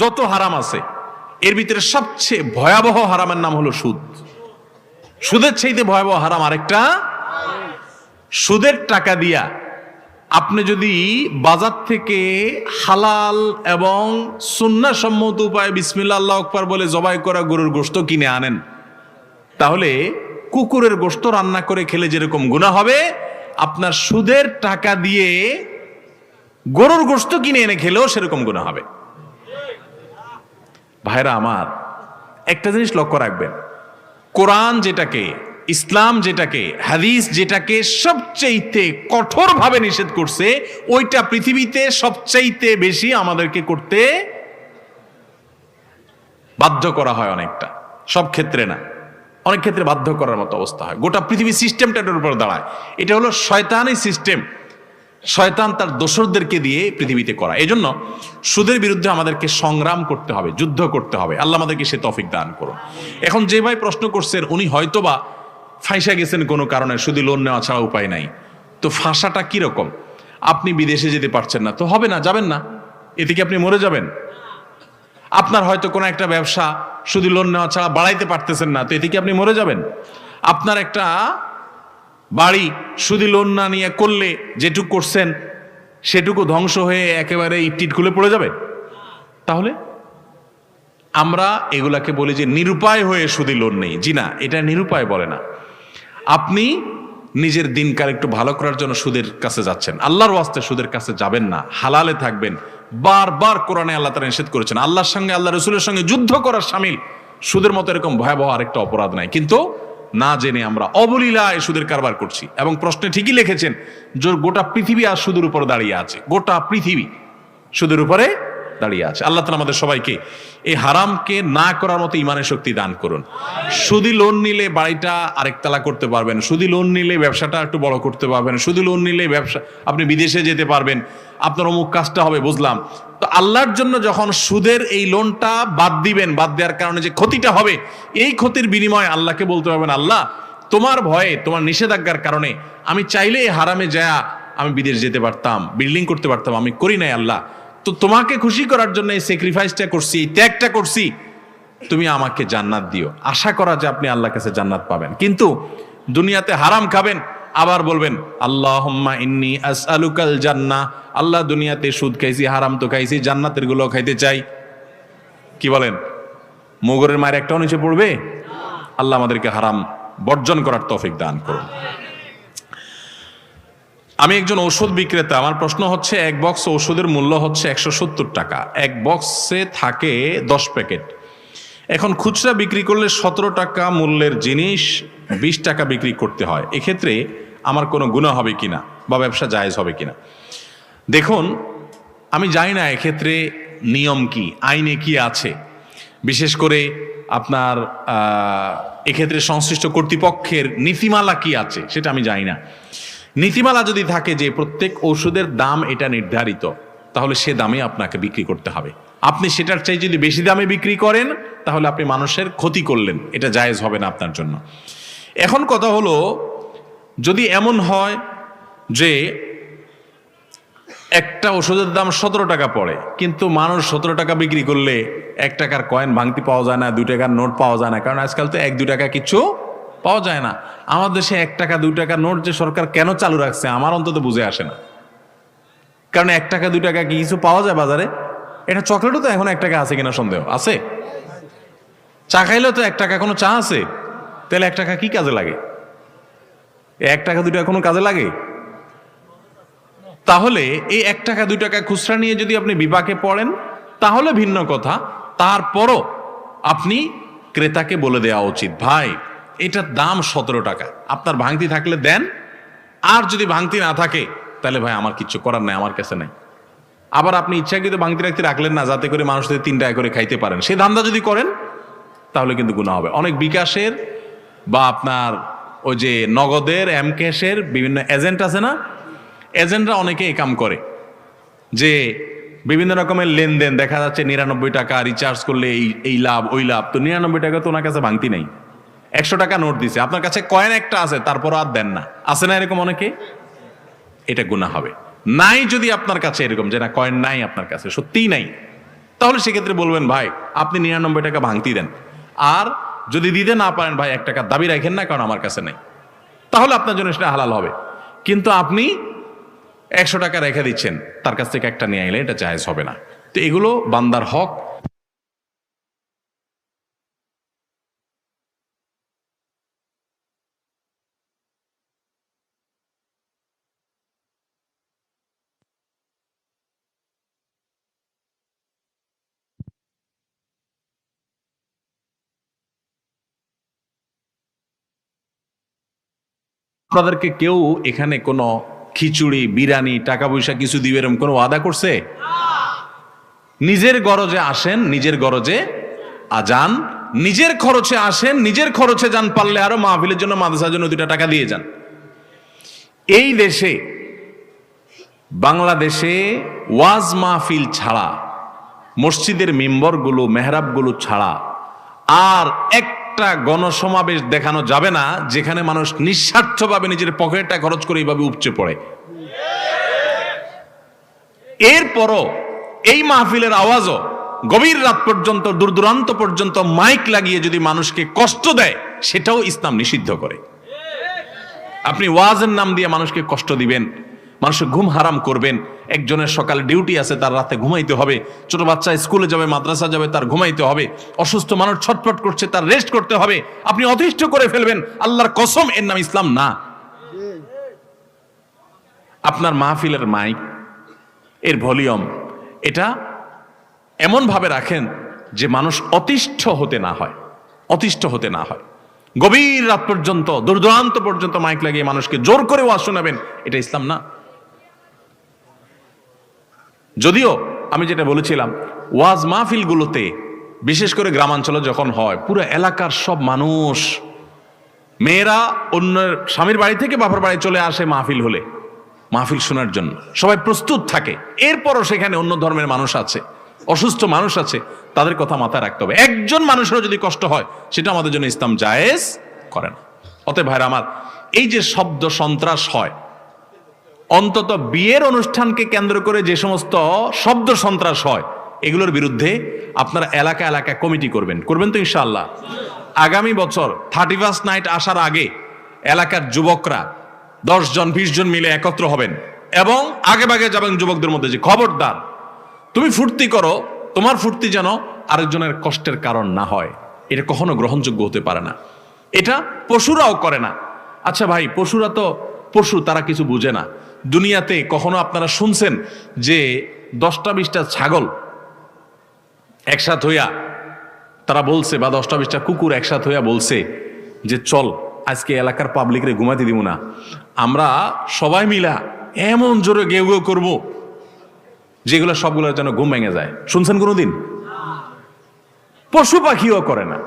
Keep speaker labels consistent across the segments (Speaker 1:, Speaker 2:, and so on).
Speaker 1: যত হারাম আছে, এর ভিতরে সবচেয়ে ভয়াবহ হারামের নাম হলো সুদ। সুদের চাইতে ভয়াবহ হারাম আরেকটা? সুদের টাকা দিয়া আপনি যদি বাজার থেকে হালাল এবং সুন্নাসম্মত উপায়ে বিসমিল্লা আল্লাহ আকবার বলে জবাই করা গরুর গোশত কিনে আনেন, তাহলে কুকুরের গোশত রান্না করে খেলে যেরকম গুণা হবে, আপনার সুদের টাকা দিয়ে গরুর গোশত কিনে এনে খেলেও সেরকম গুণা হবে। ভাইরা আমার, একটা জিনিস লক্ষ্য রাখবেন। কোরআন যেটাকে, ইসলাম যেটাকে, হাদিস যেটাকে সবচাইতে কঠোরভাবে নিষেধ করছে, ওইটা পৃথিবীতে সবচাইতে বেশি আমাদেরকে করতে বাধ্য করা হয় অনেকটা। সব ক্ষেত্রে না। অনেক ক্ষেত্রে বাধ্য করার মতো অবস্থা হয়। গোটা পৃথিবী সিস্টেমটা এটার উপর দাঁড়ায়। এটা হলো শয়তানি সিস্টেম শয়তান তার দোসরদেরকে দিয়ে পৃথিবীতে করা। এই জন্য সুদের বিরুদ্ধে আমাদেরকে সংগ্রাম করতে হবে, যুদ্ধ করতে হবে। আল্লাহ আমাদেরকে সে তফিক দান করুন। এখন যে ভাই প্রশ্ন করছেন উনি হয়তোবা ফাঁসা গেছেন কোনো কারণে, শুধু লোন নেওয়া ছাড়া উপায় নাই। তো ফাঁসাটা কীরকম আপনি বিদেশে যেতে পারছেন না, তো হবে না, যাবেন না। এতে কি আপনি মরে যাবেন? আপনার হয়তো কোনো একটা ব্যবসা, শুধু লোন নেওয়া ছাড়া বাড়াইতে পারতেছেন না, তো এতে কি আপনি মরে যাবেন? আপনার একটা বাড়ি শুধু লোন না নিয়ে করলে যেটুকু করছেন, সেটুকু ধ্বংস হয়ে একেবারে ইটিট খুলে পড়ে যাবে? তাহলে? আমরা এগুলাকে বলি যে নিরুপায় হয়ে শুধু লোন নেই। জি না, এটা নিরুপায় বলে না। আপনি নিজের দিনকাল একটু ভালো করার জন্য সুদের কাছে যাচ্ছেন। আল্লাহর ওয়াস্তে সুদের কাছে যাবেন না। হালালে থাকবেন। বারবার কোরআনে আল্লাহ তারা নিষেধ করেছেন। আল্লাহর সঙ্গে আল্লাহ রসুলের সঙ্গে যুদ্ধ করার সামিল। সুদের মতো এরকম ভয়াবহ আরেকটা অপরাধ নাই। কিন্তু না জেনে আমরা অবলীলায় সুদের কারবার করছি। এবং প্রশ্নে ঠিকই লিখেছেন গোটা পৃথিবী আর সুদের উপর দাঁড়িয়ে আছে। গোটা পৃথিবী সুদের উপরে দাঁড়িয়ে আছে। আল্লাহ তালা আমাদের সবাইকে এই হারামকে না করার মতো ইমানের শক্তি দান করুন। শুধু লোন নিলে বাড়িটা আরেকতলা করতে পারবেন। শুধু লোন নিলে ব্যবসাটা একটু বড় করতে পারবেন। শুধু লোন নিলে ব্যবসা, আপনি বিদেশে যেতে পারবেন। আপনার অমুক কাজটা হবে, বুঝলাম। তো আল্লাহর জন্য যখন সুদের এই লোনটা বাদ দিবেন, বাদ দেওয়ার কারণে যে ক্ষতিটা হবে, এই ক্ষতির বিনিময়ে আল্লাহকে বলতে পারবেন আল্লাহ, তোমার ভয়ে, তোমার নিষেধাজ্ঞার কারণে আমি চাইলে হারামে যায়া আমি বিদেশ যেতে পারতাম বিল্ডিং করতে পারতাম, আমি করি নাই, আল্লাহ। তো তোমাকে খুশি করার জন্য এই স্যাক্রিফাইসটা করছি, এই ত্যাগটা করছি, তুমি আমাকে জান্নাত দিও। আশা করা যে আপনি আল্লাহর কাছে জান্নাত পাবেন। কিন্তু দুনিয়াতে হারাম খাবেন আবার বলবেন আল্লাহ ইন্নি আসআলুকাল জান্না। আল্লাহ দুনিয়াতে সুদ খাইছি, হারাম তো খাইছি, জান্নাতেরগুলো খাইতে চাই। কি বলেন? মুগরের মায়ের একটাও নিচে পড়বে? আল্লাহ আমাদেরকে হারাম বর্জন করার তৌফিক দান করুন। আমি একজন ঔষধ বিক্রেতা, আমার প্রশ্ন হচ্ছে, এক বক্স ওষুধের মূল্য হচ্ছে একশো সত্তর টাকা। এক বক্সে থাকে দশ প্যাকেট। এখন খুচরা বিক্রি করলে সতেরো টাকা মূল্যের জিনিস, বিশ টাকা বিক্রি করতে হয়। এক্ষেত্রে আমার কোনো গুণা হবে কিনা বা ব্যবসা জায়েজ হবে কিনা? দেখুন, আমি জানি না এক্ষেত্রে নিয়ম কি, আইনে কি আছে। বিশেষ করে আপনার এক্ষেত্রে সংশ্লিষ্ট কর্তৃপক্ষের নীতিমালা কি আছে, সেটা আমি জানি না। নীতিমালা যদি থাকে যে প্রত্যেক ওষুধের দাম এটা নির্ধারিত, তাহলে সে দামে আপনাকে বিক্রি করতে হবে। আপনি সেটার চাই যদি বেশি দামে বিক্রি করেন, তাহলে আপনি মানুষের ক্ষতি করলেন, এটা জায়েজ হবে না আপনার জন্য। এখন কথা হলো যদি এমন হয় যে একটা ওষুধের দাম সতেরো টাকা পড়ে, কিন্তু মানুষ সতেরো টাকা বিক্রি করলে এক টাকার কয়েন ভাঙতি পাওয়া যায় না, দুই টাকার নোট পাওয়া যায় না, কারণ আজকাল তো এক, দুই টাকা কিছু পাওয়া যায় না। আমাদের দেশে এক টাকা, দুই টাকা নোট যে সরকার কেন চালু রাখছে, আমার অন্তত বুঝে আসে না। কারণ এক টাকা, দুই টাকা কি কিছু পাওয়া যায় বাজারে? এটা চকলেটও তো এখন এক টাকা আছে কিনা সন্দেহ, আছে? চা খাইলেও তো এক টাকা কোনো চা আছে? তাহলে এক টাকা কি কাজে লাগে? এক টাকা, দুই টাকা কোনো কাজে লাগে? তাহলে এই এক টাকা, দুই টাকা খুচরা নিয়ে যদি আপনি বিপাকে পড়েন, তাহলে ভিন্ন কথা। তারপরও আপনি ক্রেতাকে বলে দেওয়া উচিত, ভাই এটার দাম সতেরো টাকা। আপনার ভাঙতি থাকলে দেন। আর যদি ভাঙতি না থাকে, তাহলে ভাই আমার কিচ্ছু করার নাই, আমার কাছে নাই। আবার আপনি ইচ্ছাকৃত ভাঙতি রাখতে রাখলেন না, যাতে করে মানুষদের তিন টাকা করে খাইতে পারেন। সে ধান্দা যদি করেন, তাহলে কিন্তু গুণা হবে। অনেক বিকাশের বা আপনার ওই যে নগদের এম ক্যাশের বিভিন্ন এজেন্ট আছে না, এজেন্টরা অনেকে এই কাম করে। যে বিভিন্ন রকমের লেনদেন, দেখা যাচ্ছে নিরানব্বই টাকা রিচার্জ করলে এই এই লাভ, ওই লাভ। তো নিরানব্বই টাকা তো ওনার কাছে ভাঙতি নেই। একশো টাকা নোট দিছে। আপনার কাছে কয়েন একটা আছে তারপর আর দেন না। আছে না এরকম অনেকে? এটা গুণা হবে। নাই যদি আপনার কাছে এরকম, যে না কয়েন নাই আপনার কাছে, সত্যিই নাই। তাহলে সেক্ষেত্রে বলবেন, ভাই, আপনি নিরানব্বই টাকা ভাঙতি দেন। আর যদি দিতে না পারেন ভাই, এক টাকা দাবি রাখেন না, কারণ আমার কাছে নেই। তাহলে আপনার জন্য সেটা হালাল হবে। কিন্তু আপনি একশো টাকা রেখে দিচ্ছেন, তার কাছ থেকে একটা নিয়ে এলে এটা জায়েজ হবে না। তো এগুলো বান্দার হক আপনাদেরকে কেউ এখানে কোনো খিচুড়ি, বিরিয়ানি টাকা পয়সা কিছু দিবে এরকম কোনো ওয়াদা করছে? নিজের গরজে আসেন, নিজের গরজে আজান নিজের খরচে আসেন, নিজের খরচে যান, পারলে আরও মাহফিলের জন্য, মাদ্রাসার জন্য দুটা টাকা দিয়ে যান। এই দেশে, বাংলাদেশে ওয়াজ মাহফিল ছাড়া, মসজিদের মেম্বরগুলো, মেহরাবগুলো ছাড়া আর একটা গণসমাবেশ দেখানো যাবে না, যেখানে মানুষ নিঃস্বার্থভাবে নিজের পকেটটা খরচ করে এইভাবে উপচে পড়ে। এরপরও এই মাহফিলের আওয়াজও গভীর রাত পর্যন্ত দূর দূরান্ত পর্যন্ত মাইক লাগিয়ে যদি মানুষকে কষ্ট দেয়, সেটাও ইসলাম নিষিদ্ধ করে। আপনি ওয়াজের নাম দিয়ে মানুষকে কষ্ট দিবেন। মানুষের ঘুম হারাম করবেন। একজনের সকাল ডিউটি আছে, তার রাতে ঘুমাইতে হবে। ছোট বাচ্চা স্কুলে যাবে, মাদ্রাসা যাবে, তার ঘুমাইতে হবে। অসুস্থ মানুষ ছটফট করছে, তার রেস্ট করতে হবে। আপনি অতিষ্ঠ করে ফেলবেন, আল্লাহর কসম, এর নাম ইসলাম না। আপনার মাহফিলের মাইক, এর ভলিউম, এটা এমন ভাবে রাখেন যে মানুষ অতিষ্ঠ হতে না হয়, অতিষ্ঠ হতে না হয়। গভীর রাত পর্যন্ত, দূরদূরান্ত পর্যন্ত মাইক লাগিয়ে মানুষকে জোর করে ওয়াজ শোনাবেন, এটা ইসলাম না। যদিও আমি যেটা বলেছিলাম, ওয়াজ মাহফিলগুলোতে বিশেষ করে গ্রামাঞ্চলে যখন হয়, পুরো এলাকার সব মানুষ, মেয়েরা অন্য স্বামীর বাড়ি থেকে বাবার বাড়ি চলে আসে মাহফিল হলে, মাহফিল শোনার জন্য। সবাই প্রস্তুত থাকে। এরপরও সেখানে অন্য ধর্মের মানুষ আছে, অসুস্থ মানুষ আছে, তাদের কথা মাথায় রাখতে হবে। একজন মানুষেরও যদি কষ্ট হয়, সেটা আমাদের জন্য ইসলাম জায়েজ করে না। অতএব ভাইরা আমার, এই যে শব্দ সন্ত্রাস হয় অন্তত বিয়ের অনুষ্ঠানকে কেন্দ্র করে যে সমস্ত শব্দ সন্ত্রাস হয়, এগুলোর বিরুদ্ধে আপনারা এলাকা এলাকা কমিটি করবেন। করবেন তো ইনশাল্লাহ আগামী বছর থার্টি ফার্স্ট নাইট আসার আগে এলাকার যুবকরা দশ জন, বিশ জন মিলে একত্র হবেন এবং আগে ভাগে যাবেন যুবকদের মধ্যে যে খবরদার, তুমি ফুর্তি করো, তোমার ফুর্তি যেন আরেকজনের কষ্টের কারণ না হয়। এটা কখনো গ্রহণযোগ্য হতে পারে না। এটা পশুরাও করে না। আচ্ছা ভাই, পশুরা তো পশু, তারা কিছু বুঝে না। দুনিয়াতে কখনো আপনারা শুনছেন যে দশটা বিশটা ছাগল একসাথ হইয়া তারা বলছে বা দশটা বিশটা কুকুর একসাথ হইয়া বলছে যে চল আজকে এলাকার পাবলিকরে ঘুমাতে দিব না। আমরা সবাই মিলা এমন জোরে গেউ গেউ করব যেগুলো সবগুলো যেন ঘুম ভেঙে যায়। শুনছেন কোনোদিন? পশু পাখিও করে না।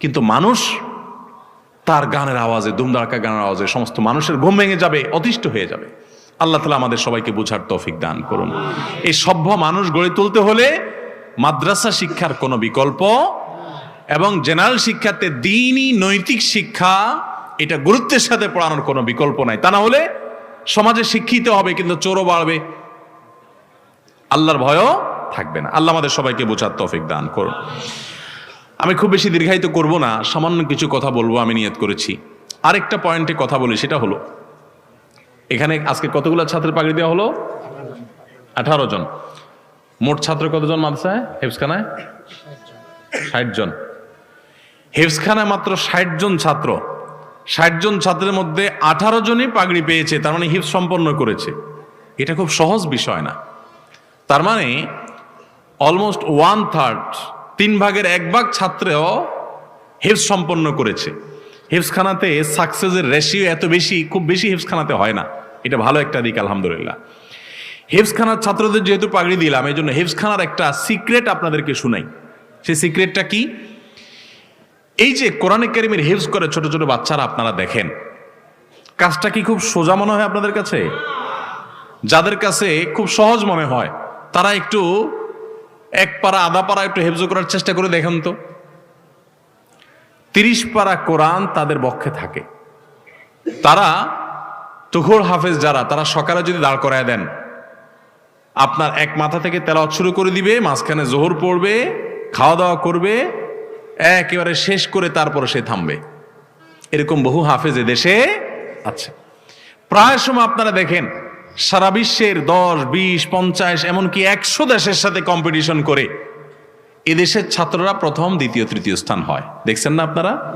Speaker 1: কিন্তু মানুষ তার গানের আওয়াজে দুমদাড়কা গানের আওয়াজে সমস্ত মানুষের ঘুম ভেঙে যাবে, অতিষ্ঠ হয়ে যাবে। আল্লাহ তালা আমাদের সবাইকে বোঝার তৌফিক দান করুন। এই সভ্য মানুষ গড়ে তুলতে হলে মাদ্রাসা শিক্ষার কোনো বিকল্প এবং জেনারেল শিক্ষাতে দিনই নৈতিক শিক্ষা, এটা গুরুত্বের সাথে পড়ানোর কোনো বিকল্প নাই। তা না হলে সমাজে শিক্ষিত হবে, কিন্তু চোরও বাড়বে। আল্লাহর ভয়ও থাকবে না। আল্লাহ আমাদের সবাইকে বোঝার তৌফিক দান করুন। আমি খুব বেশি দীর্ঘায়িত করব না, সামান্য কিছু কথা বলব, আমি নিয়ত করেছি। আরেকটা পয়েন্টে কথা বলি, সেটা হলো, এখানে আজকে কতগুলো ছাত্রের পাগড়ি দেওয়া হলো? আঠারো জন। মোট ছাত্র কতজন মাদ্রাসায়? হেফসখানায় ষাট জন। হেফসখানায় মাত্র ষাট জন ছাত্র। ষাট জন ছাত্রের মধ্যে আঠারো জনই পাগড়ি পেয়েছে, তার মানে হিফ সম্পন্ন করেছে। এটা খুব সহজ বিষয় না। তার মানে অলমোস্ট ওয়ান থার্ড তিন ভাগের এক ভাগ ছাত্রেও হিফস সম্পন্ন করেছে। হিফসখানাতে সাকসেসের রেশিও এত বেশি, খুব বেশি হিফসখানাতে হয় না। এটা ভালো একটা দিক, আলহামদুলিল্লাহ। হিফসখানার ছাত্রদের যেহেতু পাগড়ি দিলাম এই জন্য হিফসখানার একটা সিক্রেট আপনাদেরকে শুনাই। সেই সিক্রেটটা কি? এই যে কোরআনে কারিমের হিফস করে ছোট ছোট বাচ্চারা, আপনারা দেখেন। কাজটা কি খুব সোজা মনে হয় আপনাদের কাছে? যাদের কাছে খুব সহজ মনে হয়, তারা একটু এক পারা আধা পারা একটু হেফজ করার চেষ্টা করে দেখেন তো। তিরিশ পারা কোরআন তাদের পক্ষে থাকে। তারা তুখোর হাফেজ যারা, তারা সকালে যদি দাঁড় করায় দেন, আপনার এক মাথা থেকে তেলাওয়াত শুরু করে দিবে, মাঝখানে জোহর পড়বে খাওয়া দাওয়া করবে, একেবারে শেষ করে তারপরে সে থামবে। এরকম বহু হাফেজ এ দেশে আছে। প্রায় সময় আপনারা দেখেন সারা বিশ্বের দশ, বিশ, পঞ্চাশ, এমনকি একশো দেশের সাথে কম্পিটিশন করে এদেশের ছাত্ররা প্রথম, দ্বিতীয়, তৃতীয় স্থান হয়। দেখছেন না আপনারা?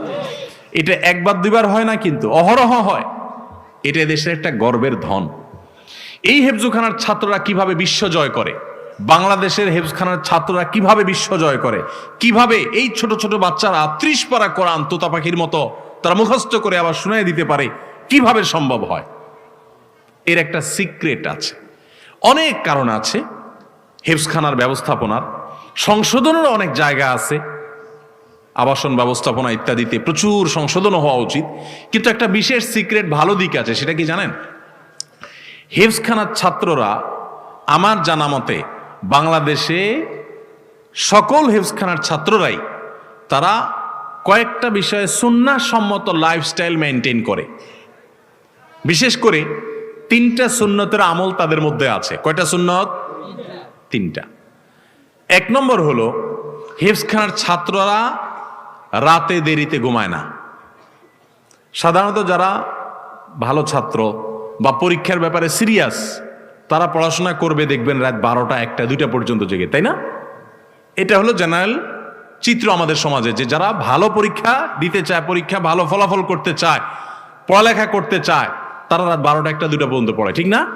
Speaker 1: এটা একবার দুইবার হয় না কিন্তু, অহরহ হয়। এটা এদেশের একটা গর্বের ধন। এই হেফজুখানার ছাত্ররা কীভাবে বিশ্ব জয় করে? বাংলাদেশের হেফজখানার ছাত্ররা কীভাবে বিশ্ব জয় করে? কীভাবে এই ছোট ছোট বাচ্চারা ত্রিশ পারা কোরআন তোতা পাখির মতো তারা মুখস্থ করে আবার শুনাই দিতে পারে? কীভাবে সম্ভব হয়? এর একটা সিক্রেট আছে। অনেক কারণ আছে, হেফজখানার ব্যবস্থাপনার সংশোধনের অনেক জায়গা আছে, আবাসন ব্যবস্থাপনা ইত্যাদিতে প্রচুর সংশোধনও হওয়া উচিত। কিন্তু একটা বিশেষ সিক্রেট ভালো দিক আছে, সেটা কি জানেন? হেফজখানার ছাত্ররা আমার জানা মতে বাংলাদেশে সকল হেফজখানার ছাত্ররাই তারা কয়েকটা বিষয়ে সুন্নাসম্মত লাইফস্টাইল মেনটেন করে। বিশেষ করে তিনটা সুন্নতের আমল তাদের মধ্যে আছে। কয়টা সুন্নত? তিনটা। এক নম্বর হলো, হেফজখানার ছাত্ররা রাতে দেরিতে ঘুমায় না। সাধারণত যারা ভালো ছাত্র বা পরীক্ষার ব্যাপারে সিরিয়াস, তারা পড়াশোনা করবে, দেখবেন রাত বারোটা, একটা, দুইটা পর্যন্ত জেগে, তাই না? এটা হলো জেনারেল চিত্র আমাদের সমাজে, যে যারা ভালো পরীক্ষা দিতে চায়, পরীক্ষা ভালো ফলাফল করতে চায়, পড়ালেখা করতে চায় তারা রাত বারোটা একটা দুইটা পর্যন্ত পড়ে, ঠিক না?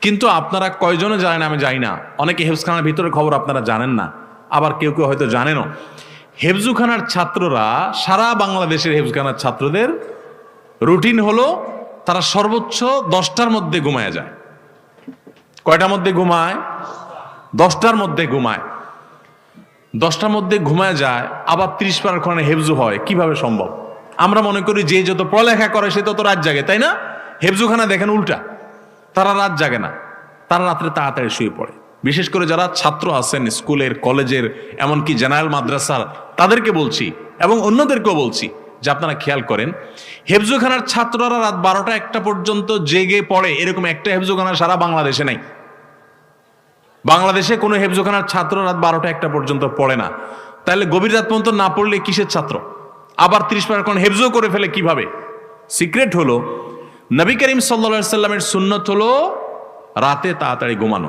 Speaker 1: কিন্তু আপনারা কয়জনে জানেন আমি জানি না। অনেকে হেফজখানার ভিতরে খবর আপনারা জানেন না, আবার কেউ কেউ হয়তো জানেনও। হেফজুখানার ছাত্ররা, সারা বাংলাদেশের হেফজখানার ছাত্রদের রুটিন হলো, তারা সর্বোচ্চ দশটার মধ্যে ঘুমায় যায়। কয়টার মধ্যে ঘুমায়? দশটার মধ্যে ঘুমায়। দশটার মধ্যে ঘুমায় যায়, আবার ত্রিশ পার খনে হেফজু হয়। কীভাবে সম্ভব? আমরা মনে করি যে যত পড়ালেখা করে, সে তত রাত জাগে, তাই না? হেফজুখানা দেখেন উল্টা। তারা রাত জাগে না। তারা রাত্রে তাড়াতাড়ি শুয়ে পড়ে। বিশেষ করে যারা ছাত্র আছেন স্কুলের, কলেজের, এমনকি জেনারেল মাদ্রাসার, তাদেরকে বলছি এবং অন্যদেরকেও বলছি যে আপনারা খেয়াল করেন, হেফজুখানার ছাত্ররা রাত বারোটা একটা পর্যন্ত জেগে পড়ে। এরকম একটা হেফজুখানা সারা বাংলাদেশে নাই। বাংলাদেশে কোনো হেফজুখানার ছাত্র রাত বারোটা একটা পর্যন্ত পড়ে না। তাহলে গভীর রাত পর্যন্ত না পড়লে কিসের ছাত্র? আবার ত্রিশ পার এখন হেফজো করে ফেলে কীভাবে? সিক্রেট হলো নবী করিম সাল্লা সাল্লামের সুন্নত হলো রাতে তাড়াতাড়ি ঘুমানো।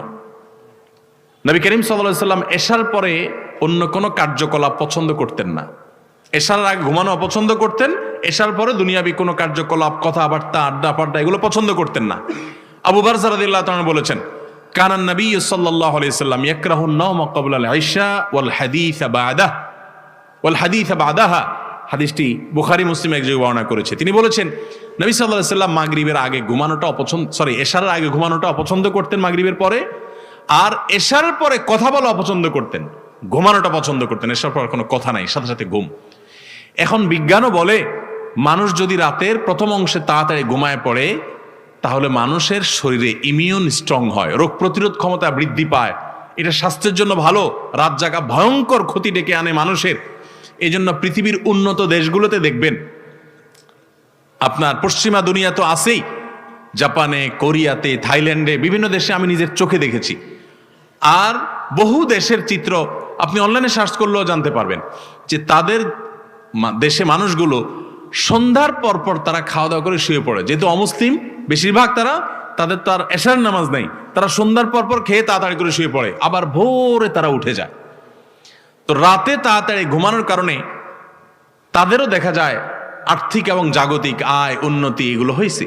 Speaker 1: নবী করিম সাল্লা সাল্লাম এশার পরে অন্য কোনো কার্যকলাপ পছন্দ করতেন না। এশার আগে ঘুমানো অপছন্দ করতেন, এশার পরে দুনিয়াবি কোনো কার্যকলাপ, কথাবার্তা আড্ডা পাড্ডা এগুলো পছন্দ করতেন না। আবু বারজারাদিল্লাহ তাআলা বলেছেন কানান নবী সাল্লাল্লাহু আলাইহি সাল্লাম ইয়াকরাহু আন-নাওম ক্বাবলা আল-ইশা ওয়াল হাদিস ওয়াল হাদিস বা'দাহা। হাদিসটি বুখারি, মুসলিম এক জায়গায় বর্ণনা করেছে। তিনি বলেছেন, নবী আলাইহি সাল্লাম মাগরিবের আগে ঘুমানোটা অপছন্দ সরি এশারের আগে ঘুমানোটা অপছন্দ করতেন মাগরিবের পরে, আর এশার পরে কথা বলা অপছন্দ করতেন, ঘুমানোটা পছন্দ করতেন, এশার পর কোনো কথা নাই, সাথে সাথে ঘুম। এখন বিজ্ঞানও বলে, মানুষ যদি রাতের প্রথম অংশে তাড়াতাড়ি ঘুমায় পড়ে, তাহলে মানুষের শরীরে ইমিউন স্ট্রং হয়, রোগ প্রতিরোধ ক্ষমতা বৃদ্ধি পায়। এটা স্বাস্থ্যের জন্য ভালো, রাত জাগা ভয়ঙ্কর ক্ষতি ডেকে আনে মানুষের। এই জন্য পৃথিবীর উন্নত দেশগুলোতে দেখবেন, আপনার পশ্চিমা দুনিয়া তো আছেই, জাপানে, কোরিয়াতে, থাইল্যান্ডে, বিভিন্ন দেশে আমি নিজের চোখে দেখেছি। আর বহু দেশের চিত্র আপনি অনলাইনে সার্চ করলেও জানতে পারবেন যে তাদের দেশে মানুষগুলো সন্ধ্যার পর পর তারা খাওয়া দাওয়া করে শুয়ে পড়ে। যেহেতু অমুসলিম, বেশিরভাগ তারা, তাদের তো আর এশার নামাজ নেই, তারা সন্ধ্যার পর পর খেয়ে তাড়াতাড়ি করে শুয়ে পড়ে, আবার ভোরে তারা উঠে যায়। তো রাতে তাড়াতাড়ি ঘুমানোর কারণে তাদেরও দেখা যায় আর্থিক এবং জাগতিক আয়, উন্নতি এগুলো হয়েছে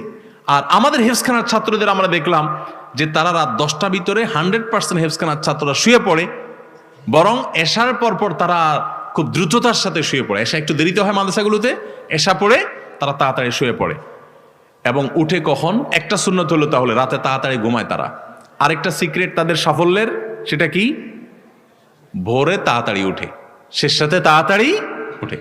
Speaker 1: আর আমাদের হেফসখানার ছাত্রদের আমরা দেখলাম যে তারা রাত দশটা ভিতরে হান্ড্রেড পার্সেন্ট হেফসখানার ছাত্ররা শুয়ে পড়ে, বরং এসার পর পর তারা খুব দ্রুততার সাথে শুয়ে পড়ে। এসা একটু দেরিতে হয় মাদ্রাসাগুলোতে এসা পড়ে তারা তাড়াতাড়ি শুয়ে পড়ে। এবং উঠে কখন? একটা শূন্য হলো তাহলে রাতে তাড়াতাড়ি ঘুমায় তারা। আরেকটা সিক্রেট তাদের সাফল্যের, সেটা কি? ভোরে তাড়াতাড়ি উঠে। শেষ সাথে তাড়াতাড়ি উঠে।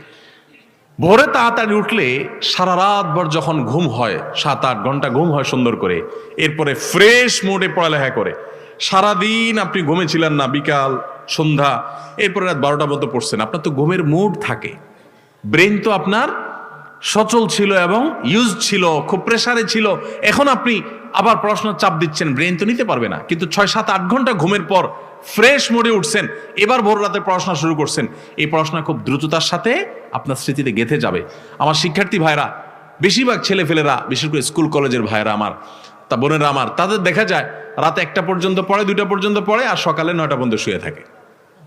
Speaker 1: ভোরে তাড়াতাড়ি উঠলে সারা রাত ভর যখন ঘুম হয়, সাত আট ঘণ্টা ঘুম হয় সুন্দর করে, এরপরে ফ্রেশ মোডে পড়ালেখা করে। সারাদিন আপনি ঘুমেছিলেন না, বিকাল, সন্ধ্যা, এরপরে রাত বারোটা মতো পড়ছেন। আপনার তো ঘুমের মুড থাকে। ব্রেন তো আপনার সচল ছিল এবং ইউজ ছিল, খুব প্রেসারে ছিল। এখন আপনি আবার পড়াশোনার চাপ দিচ্ছেন ব্রেন তো নিতে পারবে না। কিন্তু ছয়, সাত, আট ঘণ্টা ঘুমের পর ফ্রেশ মোডে উঠছেন, এবার ভোর রাতে পড়াশোনা শুরু করছেন। এই পড়াশোনা খুব দ্রুততার সাথে আপনার স্মৃতিতে গেঁথে যাবে। আমার শিক্ষার্থী ভাইরা, বেশিরভাগ ছেলে ফেলেরা বিশেষ করে স্কুল কলেজের ভাইরা আমার, তা বোনেরা আমার, তাদের দেখা যায় রাতে একটা পর্যন্ত পড়ে, দুইটা পর্যন্ত পড়ে, আর সকালে নয়টা পর্যন্ত শুয়ে থাকে।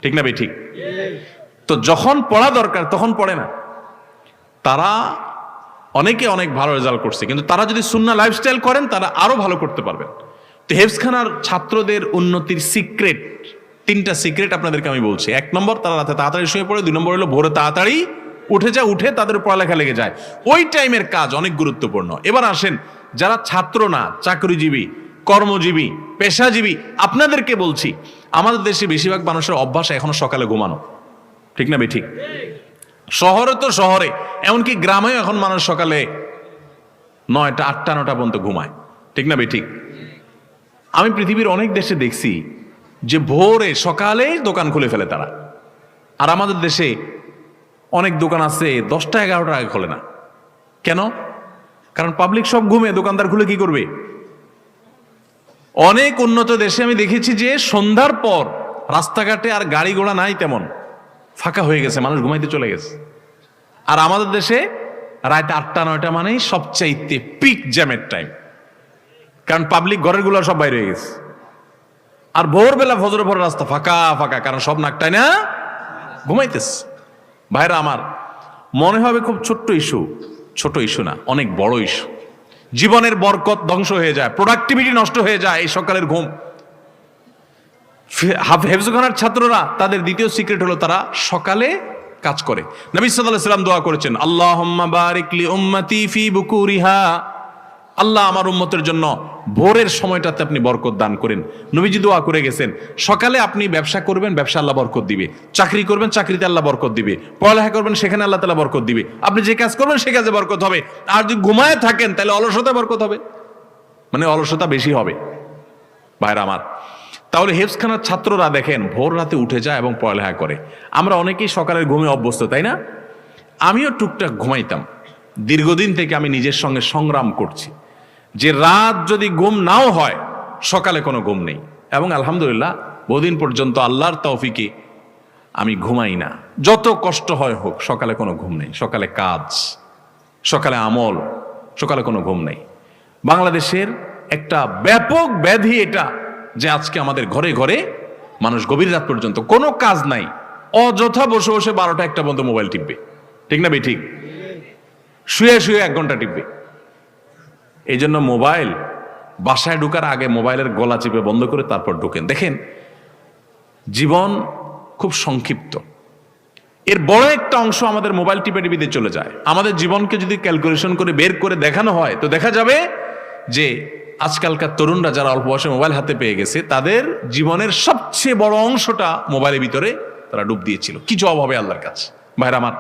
Speaker 1: ঠিক না ভাই? ঠিক। তো যখন পড়া দরকার, তখন পড়ে না। তারা অনেকে অনেক ভালো রেজাল্ট করছে, কিন্তু তারা যদি সুন্না লাইফস্টাইল করেন, তারা আরও ভালো করতে পারবেন। তো হেফসখানার ছাত্রদের উন্নতির সিক্রেট তিনটা সিক্রেট আপনাদেরকে আমি বলছি। এক নম্বর, তারা রাতে তাড়াতাড়ি শুয়ে পড়ে। দুই নম্বর হলো, ভোরে তাড়াতাড়ি উঠে যায়, উঠে তাদের পড়ালেখা লেগে যায়। ওই টাইমের কাজ অনেক গুরুত্বপূর্ণ। এবার আসেন, যারা ছাত্র না, চাকরিজীবী, কর্মজীবী, পেশাজীবী, আপনাদেরকে বলছি, আমাদের দেশে বেশিরভাগ মানুষের অভ্যাস এখনও সকালে ঘুমানো। ঠিক না ঠিক? শহরে তো শহরে, এমনকি গ্রামেও এখন মানুষ সকালে নয়টা, আটটা, নটা পর্যন্ত ঘুমায়। ঠিক না ঠিক? আমি পৃথিবীর অনেক দেশে দেখছি যে ভোরে সকালে দোকান খুলে ফেলে তারা। আর আমাদের দেশে অনেক দোকান আছে দশটা, এগারোটা আগে খোলে না। কেন? কারণ পাবলিক সব ঘুমে, দোকানদার খুলে কি করবে? অনেক উন্নত দেশে আমি দেখেছি যে সন্ধ্যার পর রাস্তাঘাটে আর গাড়ি ঘোড়া নাই তেমন। ফাঁকা হয়ে গেছে, মানুষ ঘুমাইতে চলে গেছে। আর আমাদের দেশে রাত আটটা, নয়টা মানেই সবচাইতে পিক জ্যামের টাইম কারণ পাবলিক ঘরেরগুলো সব বাইরে গেছে। আর ভোরবেলা ফজর ভোর রাস্তা ফাঁকা ফাঁকা, কারণ সব নাকটাই না ঘুমাইতেছে। ভাইরা আমার, মনে হবে খুব ছোট্ট ইস্যু ছোট ইস্যু না, অনেক বড় ইস্যু জীবনের বরকত ধ্বংস হয়ে যায় প্রোডাক্টিভিটি নষ্ট হয়ে যায় এই সকালের ঘুম। হেফজখানার ছাত্ররা, তাদের দ্বিতীয় সিক্রেট হলো তারা সকালে কাজ করে। নবী আলাইহি সাল্লাম দোয়া করেছেন, আল্লাহুম্মা বারিক লি উম্মতি ফি বুকুরিহা। আল্লাহ আমার উম্মতের জন্য ভোরের সময়টাতে আপনি বরকত দান করেন। নবীজি দোয়া করে গেছেন, সকালে আপনি ব্যবসা করবেন, ব্যবসা আল্লাহ বরকত দিবে। চাকরি করবেন, চাকরিতে আল্লাহ বরকত দিবে। পড়ালেখা করবেন, সেখানে আল্লাহ তালা বরকত দিবে। আপনি যে কাজ করবেন, সে কাজে বরকত হবে। আর যদি ঘুমায় থাকেন, তাহলে অলসতা বরকত হবে। মানে অলসতা বেশি হবে। ভাইরা আমার, তাহলে হেফসখানার ছাত্ররা দেখেন, ভোর রাতে উঠে যায় এবং পড়ালেখা করে। আমরা অনেকেই সকালের ঘুমে অভ্যস্ত, তাই না? আমিও টুকটাক ঘুমাইতাম। দীর্ঘদিন থেকে আমি নিজের সঙ্গে সংগ্রাম করছি। যে রাত যদি ঘুম নাও হয়, সকালে কোনো ঘুম নেই। এবং আলহামদুলিল্লাহ, বহুদিন পর্যন্ত আল্লাহর তৌফিকে আমি ঘুমাই না। যত কষ্ট হয় হোক, সকালে কোনো ঘুম নেই। সকালে কাজ, সকালে আমল, সকালে কোনো ঘুম নেই। বাংলাদেশের একটা ব্যাপক ব্যাধি এটা যে আজকে আমাদের ঘরে ঘরে মানুষ গভীর রাত পর্যন্ত কোনো কাজ নাই। অযথা বসে বসে বারোটা একটা পর্যন্ত মোবাইল টিপবে। ঠিক না বে ঠিক? শুয়ে শুয়ে এক ঘণ্টা টিপবে। এই জন্য মোবাইল, বাসায় ঢুকার আগে মোবাইলের গলা চিপে বন্ধ করে তারপর ঢুকেন। দেখেন, জীবন খুব সংক্ষিপ্ত। এর বড় একটা অংশ আমাদের মোবাইল টিপে টিপিতে চলে যায়। আমাদের জীবনকে যদি ক্যালকুলেশন করে বের করে দেখানো হয়, তো দেখা যাবে যে আজকালকার তরুণরা যারা অল্প বয়সে মোবাইল হাতে পেয়ে গেছে, তাদের জীবনের সবচেয়ে বড় অংশটা মোবাইলের ভিতরে তারা ডুব দিয়েছিল। কি জবাব হবে আল্লাহর কাছে? ভাইরা আমার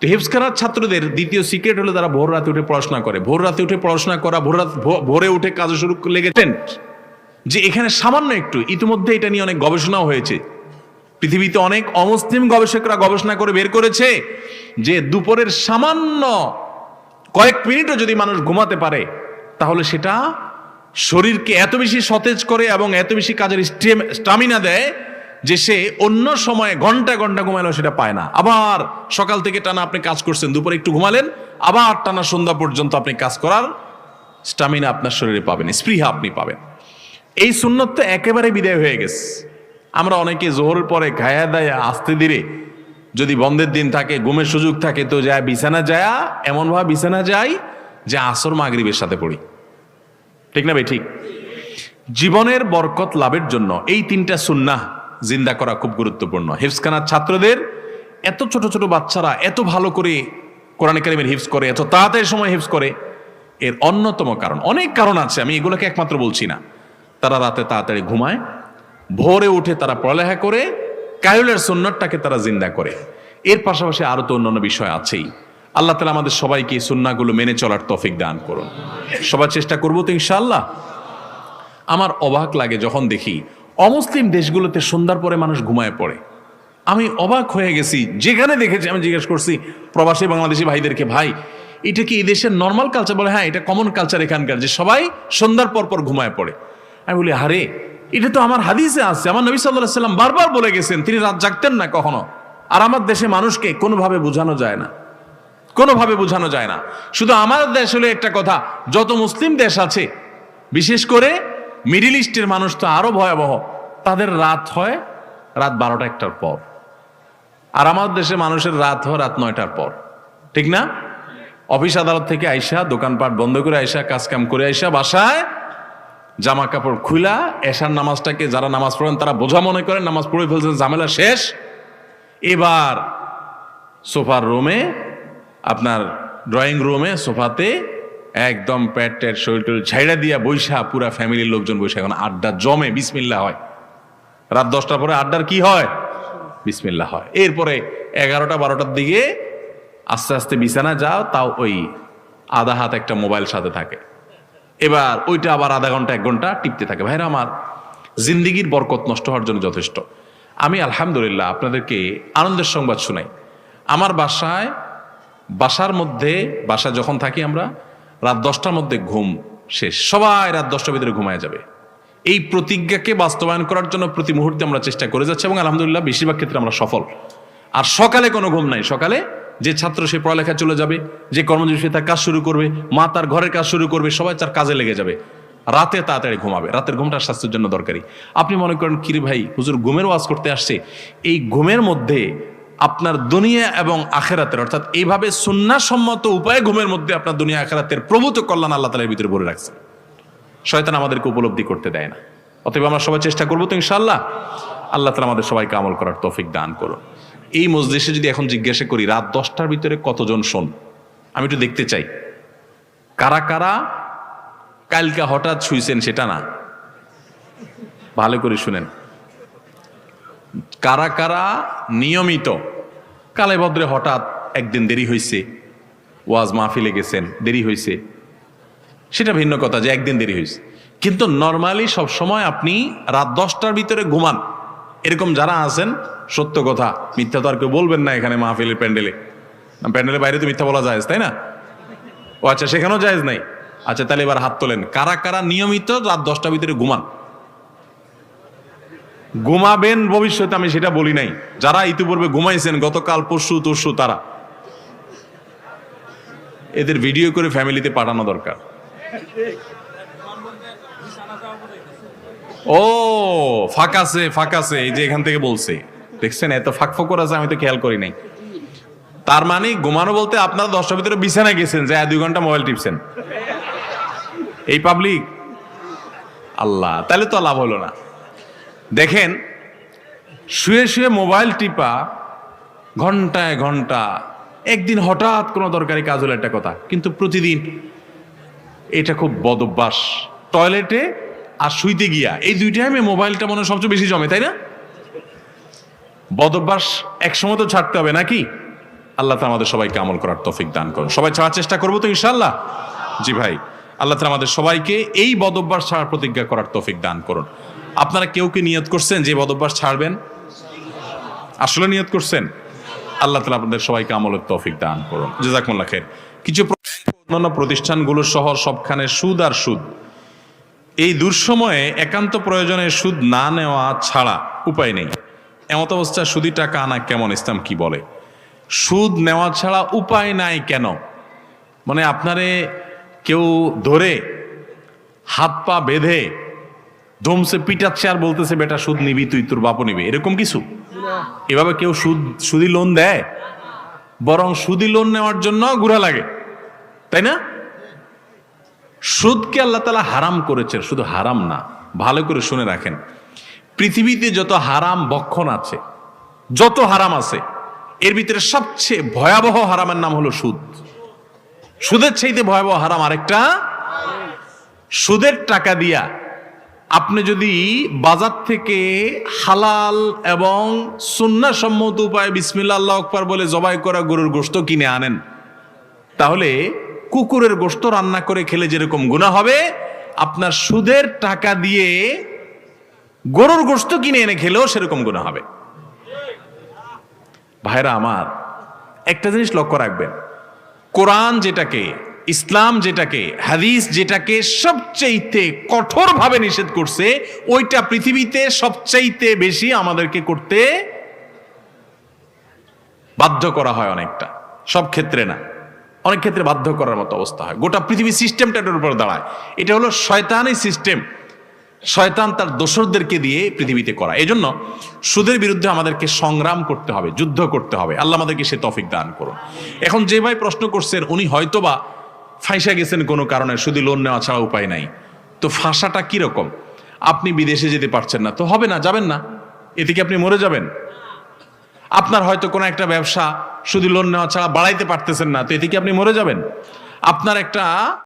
Speaker 1: তো হেফসখানার ছাত্রদের দ্বিতীয় সিক্রেট হলো তারা ভোর রাতে উঠে পড়াশোনা করে। ভোর রাতে উঠে পড়াশোনা করা, ভোর রাত ভোরে উঠে কাজে শুরু লেগেছেন যে এখানে সামান্য একটু, ইতিমধ্যে এটা নিয়ে অনেক গবেষণাও হয়েছে। পৃথিবীতে অনেক অমুসলিম গবেষকরা গবেষণা করে বের করেছে যে দুপুরের সামান্য কয়েক মিনিটও যদি মানুষ ঘুমাতে পারে, তাহলে সেটা শরীরকে এত বেশি সতেজ করে এবং এত বেশি কাজের স্টামিনা দেয় যে সে অন্য সময়ে ঘণ্টা ঘণ্টা ঘুমালেও সেটা পায় না। আবার সকাল থেকে টানা আপনি কাজ করছেন, দুপুরে একটু ঘুমালেন, আবার টানা সন্ধ্যা পর্যন্ত আপনি কাজ করার স্টামিনা আপনার শরীরে পাবেন, স্পৃহা আপনি পাবেন। এই সুন্নত তো একেবারে বিদায় হয়ে গেছে। আমরা অনেকে জোহরের পরে গায়া দায়া আস্তে ধীরে, যদি বন্ধের দিন থাকে, ঘুমের সুযোগ থাকে, তো যায় বিছানা যায়, এমনভাবে বিছানা যাই যে আসর মাগরিবের সাথে পড়ি। ঠিক না ভাই? ঠিক। জীবনের বরকত লাভের জন্য এই তিনটা সুন্নাহ জিন্দা করা খুব গুরুত্বপূর্ণ। হিফসখানার ছাত্রদের এত ছোট ছোট বাচ্চারা এত ভালো করে কোরআন কারিমের হিফস করে, এত তাড়াতাড়ি সময় হিফস করে, এর অন্যতম কারণ, অনেক কারণ আছে, আমি এগুলোকে একমাত্র বলছি না। তারা রাতে তাড়াতাড়ি ঘুমায়, ভোরে উঠে তারা পড়ালেখা করে কায়ুলের সুন্নতটাকে তারা জিন্দা করে। এর পাশাপাশি আরও তো অন্যান্য বিষয় আছেই। আল্লাহ তালা আমাদের সবাইকে এই সুন্নাগুলো মেনে চলার তফিক দান করুন। সবার চেষ্টা করব তো ইনশাআল্লাহ। আমার অবাক লাগে যখন দেখি অমুসলিম দেশগুলোতে সন্ধ্যার পরে মানুষ ঘুমায় পড়ে। আমি অবাক হয়ে গেছি। যেখানে দেখেছি, আমি জিজ্ঞেস করছি, প্রবাসী বাংলাদেশি ভাইদেরকে, ভাই, এটা কি এই দেশের নর্মাল কালচার বলে হ্যাঁ এটা কমন কালচার এখানকার, যে সবাই সন্ধ্যার পর পর ঘুমায় পড়ে। আমি বলি, আরে, এটা তো আমার হাদিসে আছে। আমার নবী সাল্লাহ সাল্লাম বারবার বলে গেছেন, তিনি রাত জাগতেন না কখনো। আর আমার দেশে মানুষকে কোনোভাবে বোঝানো যায় না। কোনোভাবে বোঝানো যায় না। শুধু আমার দেশ হলে একটা কথা, যত মুসলিম দেশ আছে, বিশেষ করে মিডিল ইস্টের মানুষ তো আরও ভয়াবহ। তাদের রাত হয় রাত বারোটা একটার পর। আর আমার দেশে মানুষের রাত হয় রাত নয়টার পর। ঠিক না? অফিস আদালত থেকে আইসা, দোকানপাট বন্ধ করে আইসা কাজ কাম করে আইসা, বাসায় জামা কাপড় খুলা এশার নামাজটাকে যারা নামাজ পড়েন তারা বোঝা মনে করেন, নামাজ পড়ে ফেলছেন, ঝামেলা শেষ। এবার সোফার রুমে, আপনার ড্রয়িং রুমে, সোফাতে একদম প্যাট ট্যাট শরীর টরীর ঝাইড়া দিয়া বৈশা পুরা ফ্যামিলির লোকজন বৈশা এখন আড্ডা জমে বিসমিল্লা হয়। রাত দশটার পরে আড্ডার কি হয়? বিসমিল্লা হয়। এরপরে এগারোটা, বারোটার দিকে আস্তে আস্তে বিছানা যাও, তাও ওই আধা হাত একটা মোবাইল সাথে থাকে। এবার ওইটা আবার আধা ঘণ্টা, এক ঘণ্টা টিপতে থাকে। ভাইরা আমার, জিন্দিগির বরকত নষ্ট হওয়ার জন্য যথেষ্ট। আমি আলহামদুলিল্লাহ আপনাদেরকে আনন্দের সংবাদ শুনাই। আমার বাসায়, বাসার মধ্যে বাসা যখন থাকি আমরা রাত দশটার মধ্যে ঘুম শেষ। সবাই রাত দশটার ভিতরে ঘুমায় যাবে। এই প্রতিজ্ঞাকে বাস্তবায়ন করার জন্য প্রতি মুহূর্তে আমরা চেষ্টা করে যাচ্ছি এবং আলহামদুলিল্লাহ বেশিরভাগ ক্ষেত্রে আমরা সফল। আর সকালে কোনো ঘুম নাই। সকালে যে ছাত্র সে পড়ালেখা চলে যাবে, যে কর্মজীবী সে তার কাজ শুরু করবে, মা তার ঘরের কাজ শুরু করবে, সবাই তার কাজে লেগে যাবে। রাতে তাড়াতাড়ি ঘুমাবে। রাতের ঘুমটা স্বাস্থ্যের জন্য দরকারি। আপনি মনে করেন, কিরে ভাই, হুজুর ঘুমের ওয়াজ করতে আসছে। এই ঘুমের মধ্যে আপনার দুনিয়া এবং আখেরাতের, অর্থাৎ এইভাবে সুন্নাসম্মত উপায়ে ঘুমের মধ্যে আপনার দুনিয়া আখেরাতের প্রভূত কল্যাণ আল্লাহ তালার ভিতরে ভরে রাখছে। শয়তান আমাদেরকে উপলব্ধি করতে দেয় না। অতএব আমরা সবাই চেষ্টা করব তো ইনশাল্লাহ আল্লাহ তালা আমাদের সবাইকে আমল করার তৌফিক দান করো এই মসজিদে যদি এখন জিজ্ঞাসা করি, রাত দশটার ভিতরে কতজন শোন? আমি একটু দেখতে চাই। কারা কারা কালকা হঠাৎ শুইছেন সেটা না? ভালো করে শুনেন। কারা কারা? নিয়মিত। কালে ভদ্রে হঠাৎ একদিন দেরি হয়েছে ওয়াজ মাহফিলে গেছেন, দেরি হয়েছে সেটা ভিন্ন কথা যে একদিন দেরি হয়েছে কিন্তু নর্মালি সব সময় আপনি রাত দশটার ভিতরে ঘুমান। এরকম যারা আছেন, সত্য কথা। মিথ্যা তো আর কেউ বলবেন না এখানে মাহফিলের প্যান্ডেলে। প্যান্ডেলের বাইরে তো মিথ্যা বলা যায় তাই না? ও আচ্ছা সেখানেও জায়েজ নাই। আচ্ছা তাহলে এবার হাত তোলেন। কারা কারা নিয়মিত রাত দশটার ভিতরে ঘুমান? ঘুমাবেন ভবিষ্যতে, আমি সেটা বলি নাই। যারা ইতিপূর্বে ঘুমাইছেন, গতকাল, পরশু, তরশু, তারা। এদের ভিডিও করে ফ্যামিলিতে পাঠানো দরকার। ও ফাঁকাছে ফাঁকাছে এই যে এখান থেকে বলছে। দেখছেন, এত ফাঁক ফোকর আছে, আমি তো খেয়াল করি নাই। তার মানে ঘুমানো বলতে আপনারা দশটার ভিতরে বিছানায় গেছেন, যে দুই ঘণ্টা মোবাইল টিপছেন। এই পাবলিক আল্লাহ, তাহলে তো লাভ হলো না। দেখেন, শুয়ে শুয়ে মোবাইল টিপা ঘন্টায় ঘণ্টা, একদিন হঠাৎ কোনো দরকারি কাজ হলো একটা কথা, কিন্তু প্রতিদিন এটা খুব বদ অভ্যাস টয়লেটে আর শুইতে গিয়া, এই দুই টাইমে মোবাইলটা মনে সবচেয়ে বেশি জমে, তাই না? বদভ্যাস একসময় তো ছাড়তে হবে, নাকি? আল্লাহ তালা আমাদের সবাইকে আমল করার তফিক দান করুন। সবাই ছাড়ার চেষ্টা করব তো ইনশাল্লাহ জি ভাই, আল্লাহ তালা আমাদের সবাইকে এই বদভ্যাস ছাড়ার প্রতিজ্ঞা করার তফিক দান করুন। আপনারা কেউ কি নিয়ত করছেন যে বদ অভ্যাস ছাড়বেন? আসলে নিয়ত করছেন? আল্লাহ তালা আপনাদের সবাইকে আমলের তৌফিক দান করুন। জেজাকমুল্লা খের কিছু অন্যান্য প্রতিষ্ঠানগুলো সহ সবখানে সুদ আর সুদ। এই দুঃসময়ে একান্ত প্রয়োজনে সুদ না নেওয়া ছাড়া উপায় নেই। এমত অবস্থায় সুদি টাকা আনা কেমন? ইসলাম কি বলে? সুদ নেওয়া ছাড়া উপায় নাই কেন? মানে আপনারে কেউ ধরে হাত পা বেঁধে ধমসে পিটাচ্ছে আর বলতেছে, বেটা, সুদ নিবি তুই, তোর বাপও নিবি। এরকম কিছু? এভাবে কেউ সুদ সুদি লোন দেয়? বরং সুদি লোন নেওয়ার জন্য ঘুরা লাগে। তাই না? সুদকে আল্লাহ তালা হারাম করেছেন। শুধু হারাম না, ভালো করে শুনে রাখেন। পৃথিবীতে যত হারাম বক্ষণ আছে, যত হারাম আছে, এর ভিতরে সবচেয়ে ভয়াবহ হারামের নাম হলো সুদ। সুদের চাইতে ভয়াবহ হারাম আরেকটা? সুদের টাকা দিয়া আপনি যদি বাজার থেকে হালাল এবং সুন্নাসম্মত উপায়ে বিসমিল্লা আল্লাহ আকবার বলে জবাই করা গরুর গোস্ত কিনে আনেন, তাহলে কুকুরের গোস্ত রান্না করে খেলে যেরকম গুণা হবে, আপনার সুদের টাকা দিয়ে গরুর গোশত কিনে এনে খেলেও সেরকম গুণা হবে। ভাইরা আমার, একটা জিনিস লক্ষ্য রাখবেন। কোরআন যেটাকে ইসলাম যেটাকে, হাদিস যেটাকে সবচাইতে কঠোরভাবে নিষেধ করছে, ওইটা পৃথিবীতে সবচাইতে বেশি আমাদেরকে করতে বাধ্য করা হয় অনেকটা। সব ক্ষেত্রে না। অনেক ক্ষেত্রে বাধ্য করার মতো অবস্থা হয়। গোটা পৃথিবী সিস্টেমটা এটার উপর দাঁড়ায়। এটা হলো শয়তানি সিস্টেম শয়তান তার দোসরদেরকে দিয়ে পৃথিবীতে করা। এই জন্য সুদের বিরুদ্ধে আমাদেরকে সংগ্রাম করতে হবে, যুদ্ধ করতে হবে। আল্লাহ আমাদেরকে সে তফিক দান করুন। এখন যে ভাই প্রশ্ন করছেন, উনি হয়তোবা ফাইসা গেছেন কোনো কারণে, শুধু লোন নেওয়া ছাড়া উপায় নাই। তো ফাঁসাটা কীরকম আপনি বিদেশে যেতে পারছেন না। তো হবে না, যাবেন না। এতে কি আপনি মরে যাবেন? আপনার হয়তো কোনো একটা ব্যবসা, শুধু লোন নেওয়া ছাড়া বাড়াইতে পারতেছেন না। তো এতে কি আপনি মরে যাবেন? আপনার একটা